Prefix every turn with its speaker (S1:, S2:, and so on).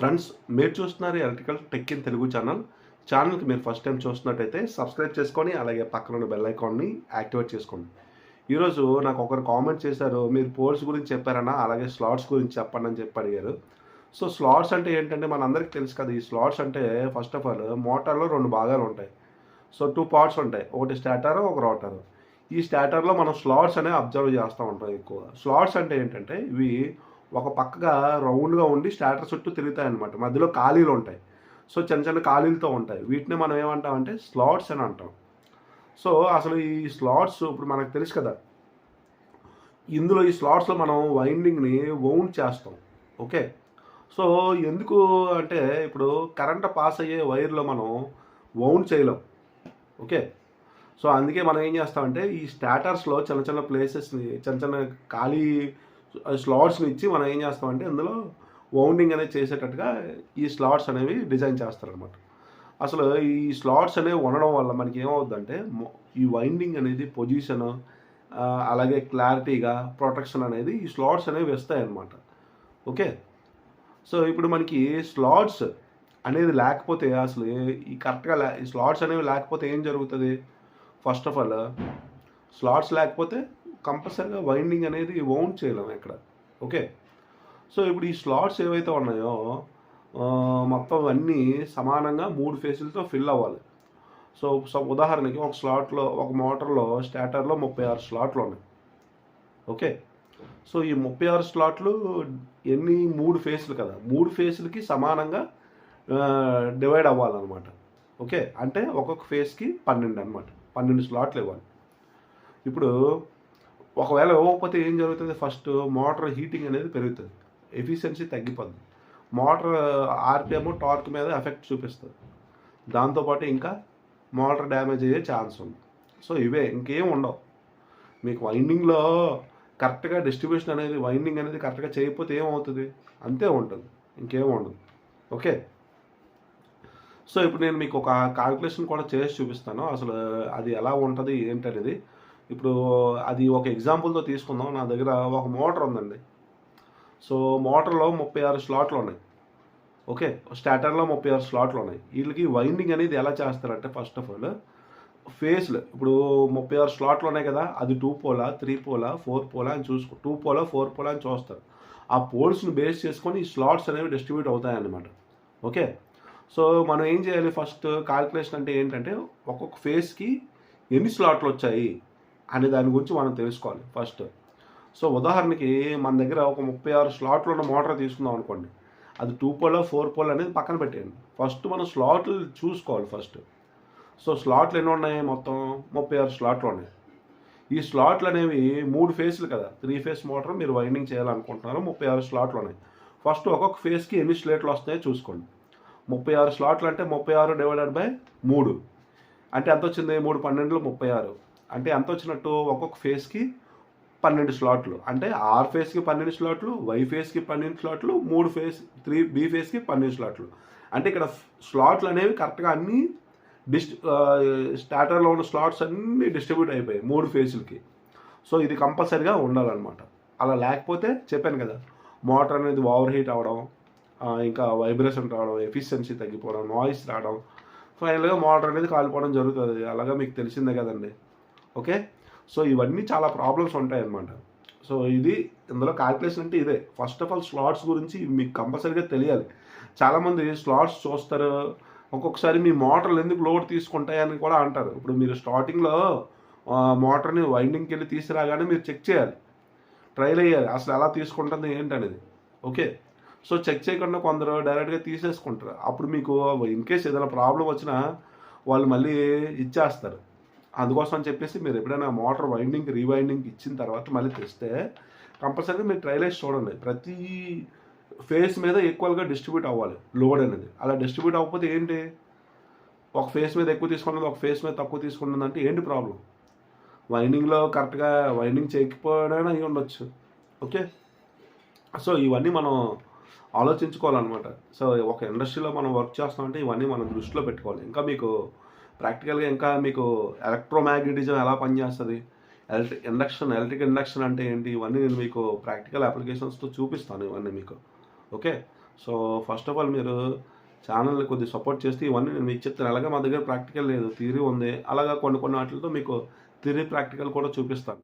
S1: Friends మీరు చూస్తున్నారు electrical tech in Telugu channel ఛానల్కి మీరు ఫస్ట్ టైం చూస్తున్నట్టయితే సబ్స్క్రైబ్ చేసుకొని అలాగే పక్కన ఉన్న బెల్ ఐకాన్ని యాక్టివేట్ చేసుకోండి. ఈరోజు నాకు ఒకరు కామెంట్ చేశారు మీరు పోల్స్ గురించి చెప్పారన్నా అలాగే స్లాట్స్ గురించి చెప్పండి అని చెప్పి అడిగారు. సో స్లాట్స్ అంటే ఏంటంటే మనందరికీ తెలుసు కదా ఈ స్లాట్స్ అంటే ఫస్ట్ ఆఫ్ ఆల్ మోటార్లో రెండు భాగాలు ఉంటాయి. సో టూ పార్ట్స్ ఉంటాయి. ఒకటి స్టాటర్ ఒక రోటర్ ఈ స్టాటర్లో మనం స్లాట్స్ అనేవి అబ్జర్వ్ చేస్తూ ఉంటాం ఎక్కువ స్లాట్స్ అంటే ఏంటంటే ఇవి ఒక పక్కగా రౌండ్గా ఉండి స్టాటర్ చుట్టూ తిరుగుతాయి అనమాట మధ్యలో ఖాళీలు ఉంటాయి. సో చిన్న చిన్న ఖాళీలతో ఉంటాయి. వీటిని మనం ఏమంటామంటే స్లాట్స్ అని అంటాం. సో అసలు ఈ స్లాట్స్ ఇప్పుడు మనకు తెలుసు కదా. ఇందులో ఈ స్లాట్స్లో మనం వైండింగ్ని వౌండ్ చేస్తాం. ఓకే? సో ఎందుకు అంటే ఇప్పుడు కరెంట్ పాస్ అయ్యే వైర్లో మనం వౌండ్ చేయలేం. ఓకే? సో అందుకే మనం ఏం చేస్తామంటే ఈ స్టాటర్స్లో చిన్న చిన్న ప్లేసెస్ని చిన్న చిన్న ఖాళీ స్లాట్స్ని ఇచ్చి మనం ఏం చేస్తామంటే ఇందులో వౌండింగ్ అనేది చేసేటట్టుగా ఈ స్లాట్స్ అనేవి డిజైన్ చేస్తారనమాట అసలు ఈ స్లాట్స్ అనేవి ఉండడం వల్ల మనకి ఏమవుద్దంటే ఈ వైండింగ్ అనేది పొజిషన్ అలాగే క్లారిటీగా ప్రొటెక్షన్ అనేది ఈ స్లాట్స్ అనేవి వస్తాయన్నమాట. ఓకే? సో ఇప్పుడు మనకి స్లాట్స్ అనేది లేకపోతే అసలు ఈ కరెక్ట్గా లే ఈ స్లాట్స్ అనేవి లేకపోతే ఏం జరుగుతుంది? ఫస్ట్ ఆఫ్ ఆల్ స్లాట్స్ లేకపోతే కంపల్సరీగా వైండింగ్ అనేది వౌండ్ చేయలేము ఇక్కడ ఓకే? సో ఇప్పుడు ఈ స్లాట్స్ ఏవైతే ఉన్నాయో మొత్తం అన్నీ సమానంగా మూడు ఫేసులతో ఫిల్ అవ్వాలి. సో ఉదాహరణకి ఒక స్లాట్లో ఒక మోటార్లో స్టార్టర్లో ముప్పై ఆరు స్లాట్లు ఉన్నాయి. ఓకే? సో ఈ ముప్పై ఆరు స్లాట్లు ఎన్ని? మూడు ఫేసులు కదా. మూడు ఫేసులకి సమానంగా డివైడ్ అవ్వాలన్నమాట. ఓకే? అంటే ఒక్కొక్క ఫేస్కి పన్నెండు అనమాట పన్నెండు స్లాట్లు ఇవ్వాలి. ఇప్పుడు ఒకవేళ ఇవ్వకపోతే ఏం జరుగుతుంది? ఫస్ట్ మోటార్ హీటింగ్ అనేది పెరుగుతుంది. ఎఫిషియన్సీ తగ్గిపోద్ది. మోటార్ ఆర్పిఎం టార్క్ మీద ఎఫెక్ట్ చూపిస్తుంది. దాంతోపాటు ఇంకా మోటార్ డ్యామేజ్ అయ్యే ఛాన్స్ ఉంది. సో ఇవే ఇంకేం ఉండవు. మీకు వైండింగ్లో కరెక్ట్గా డిస్ట్రిబ్యూషన్ అనేది వైండింగ్ అనేది కరెక్ట్గా చేయకపోతే ఏమవుతుంది? అంతే ఉంటుంది. ఇంకేం ఉండదు. ఓకే? సో ఇప్పుడు నేను మీకు ఒక కాల్కులేషన్ కూడా చేసి చూపిస్తాను. అసలు అది ఎలా ఉంటుంది ఏంటనేది. ఇప్పుడు అది ఒక ఎగ్జాంపుల్తో తీసుకుందాం. నా దగ్గర ఒక మోటార్ ఉందండి. సో మోటార్లో ముప్పై ఆరు స్లాట్లు ఉన్నాయి. ఓకే? స్టాటర్లో ముప్పై ఆరు స్లాట్లు ఉన్నాయి. వీళ్ళకి వైండింగ్ అనేది ఎలా చేస్తారంటే ఫస్ట్ ఆఫ్ ఆల్ ఫేస్లు ఇప్పుడు ముప్పై ఆరు స్లాట్లు ఉన్నాయి కదా అది టూ పోలా త్రీ పోలా ఫోర్ పోలా అని చూసుకో టూ పోలా ఫోర్ పోలా అని చూస్తారు. ఆ పోల్స్ని బేస్ చేసుకొని ఈ స్లాట్స్ అనేవి డిస్ట్రిబ్యూట్ అవుతాయన్నమాట. ఓకే? సో మనం ఏం చేయాలి? ఫస్ట్ కాల్కులేషన్ అంటే ఏంటంటే ఒక్కొక్క ఫేస్కి ఎన్ని స్లాట్లు వచ్చాయి? అనే దాని గురించి మనం తెలుసుకోవాలి ఫస్ట్. సో ఉదాహరణకి మన దగ్గర ఒక ముప్పై ఆరు స్లాట్లు ఉన్న మోటార్ తీసుకుందాం అనుకోండి. అది టూ పోల్ ఫోర్ పోల్ అనేది పక్కన పెట్టేయండి. ఫస్ట్ మనం స్లాట్లు చూసుకోవాలి ఫస్ట్. సో స్లాట్లు ఎన్ని ఉన్నాయి మొత్తం? ముప్పై ఆరు స్లాట్లు ఉన్నాయి. ఈ స్లాట్లు అనేవి మూడు ఫేస్లు కదా. త్రీ ఫేస్ మోటార్ మీరు వైండింగ్ చేయాలనుకుంటున్నారు ముప్పై ఆరు స్లాట్లు ఉన్నాయి. ఫస్ట్ ఒక్కొక్క ఫేస్కి ఎన్ని స్లేట్లు వస్తాయో చూసుకోండి. ముప్పై ఆరు స్లాట్లు అంటే ముప్పై ఆరు డివైడెడ్ బై మూడు. అంటే ఎంత వచ్చింది? మూడు పన్నెండులో ముప్పై ఆరు. అంటే ఎంత వచ్చినట్టు ఒక్కొక్క ఫేస్కి పన్నెండు స్లాట్లు. అంటే ఆర్ ఫేస్కి పన్నెండు స్లాట్లు వై ఫేస్కి పన్నెండు స్లాట్లు మూడు ఫేస్ త్రీ బి ఫేస్కి పన్నెండు స్లాట్లు. అంటే ఇక్కడ స్లాట్లు అనేవి కరెక్ట్గా అన్నీ డిస్ట్ స్టాటర్లో ఉన్న స్లాట్స్ అన్నీ డిస్ట్రిబ్యూట్ అయిపోయాయి మూడు ఫేసులకి. సో ఇది కంపల్సరీగా ఉండాలన్నమాట. అలా లేకపోతే చెప్పాను కదా మోటార్ అనేది ఓవర్ హీట్ అవ్వడం ఇంకా వైబ్రేషన్ రావడం ఎఫిషియన్సీ తగ్గిపోవడం నాయిస్ రావడం ఫైనల్గా మోటార్ అనేది కాలిపోవడం జరుగుతుంది. అలాగా మీకు తెలిసిందే కదండి. ఓకే? సో ఇవన్నీ చాలా ప్రాబ్లమ్స్ ఉంటాయి అన్నమాట సో ఇది ఇందులో క్యాల్కులేషన్ అంటే ఇదే. ఫస్ట్ ఆఫ్ ఆల్ స్లాట్స్ గురించి మీకు కంపల్సరీగా తెలియాలి. చాలామంది స్లాట్స్ చూస్తారు. ఒక్కొక్కసారి మీ మోటార్లు ఎందుకు లోడ్ తీసుకుంటాయని కూడా అంటారు. ఇప్పుడు మీరు స్టార్టింగ్లో మోటార్ని వైండింగ్కి వెళ్ళి తీసుకురాగానే మీరు చెక్ చేయాలి. ట్రైల్ అయ్యాలి. అసలు ఎలా తీసుకుంటుంది ఏంటనేది. ఓకే? సో చెక్ చేయకుండా కొందరు డైరెక్ట్గా తీసేసుకుంటారు. అప్పుడు మీకు ఇన్ కేస్ ఏదైనా ప్రాబ్లం వచ్చినా వాళ్ళు మళ్ళీ ఇచ్చేస్తారు. అందుకోసం అని చెప్పేసి మీరు ఎప్పుడైనా మోటార్ వైండింగ్ రీవైండింగ్ ఇచ్చిన తర్వాత మళ్ళీ తెస్తే కంపల్సరీగా మీరు ట్రైలేజ్ చూడండి. ప్రతి ఫేస్ మీద ఈక్వల్గా డిస్ట్రిబ్యూట్ అవ్వాలి లోడ్ అనేది. అలా డిస్ట్రిబ్యూట్ అవ్వకపోతే ఏంటి? ఒక ఫేస్ మీద ఎక్కువ తీసుకున్నది ఒక ఫేస్ మీద తక్కువ తీసుకున్నది అంటే ఏంటి ప్రాబ్లం? వైండింగ్లో కరెక్ట్గా వైండింగ్ చేయకపోయినా అయి ఉండొచ్చు. ఓకే? సో ఇవన్నీ మనం ఆలోచించుకోవాలన్నమాట. సో ఒక ఇండస్ట్రీలో మనం వర్క్ చేస్తామంటే ఇవన్నీ మనం దృష్టిలో పెట్టుకోవాలి. ఇంకా మీకు ప్రాక్టికల్గా ఇంకా మీకు ఎలక్ట్రోమాగ్నెటిజం ఎలా పనిచేస్తుంది? ఎలక్ట్రిక్ ఇండక్షన్ ఎలక్ట్రిక్ ఇండక్షన్ అంటే ఏంటి? ఇవన్నీ నేను మీకు ప్రాక్టికల్ అప్లికేషన్స్తో చూపిస్తాను ఇవన్నీ మీకు. Okay? So first of all మీరు ఛానల్ని కొద్దిగా సపోర్ట్ చేస్తే ఇవన్నీ నేను మీకు చెప్తాను. అలాగే మా దగ్గర ప్రాక్టికల్ లేదు. థియరీ ఉంది. అలాగా కొన్ని కొన్ని వాటితో మీకు థియరీ ప్రాక్టికల్ కూడా చూపిస్తాను.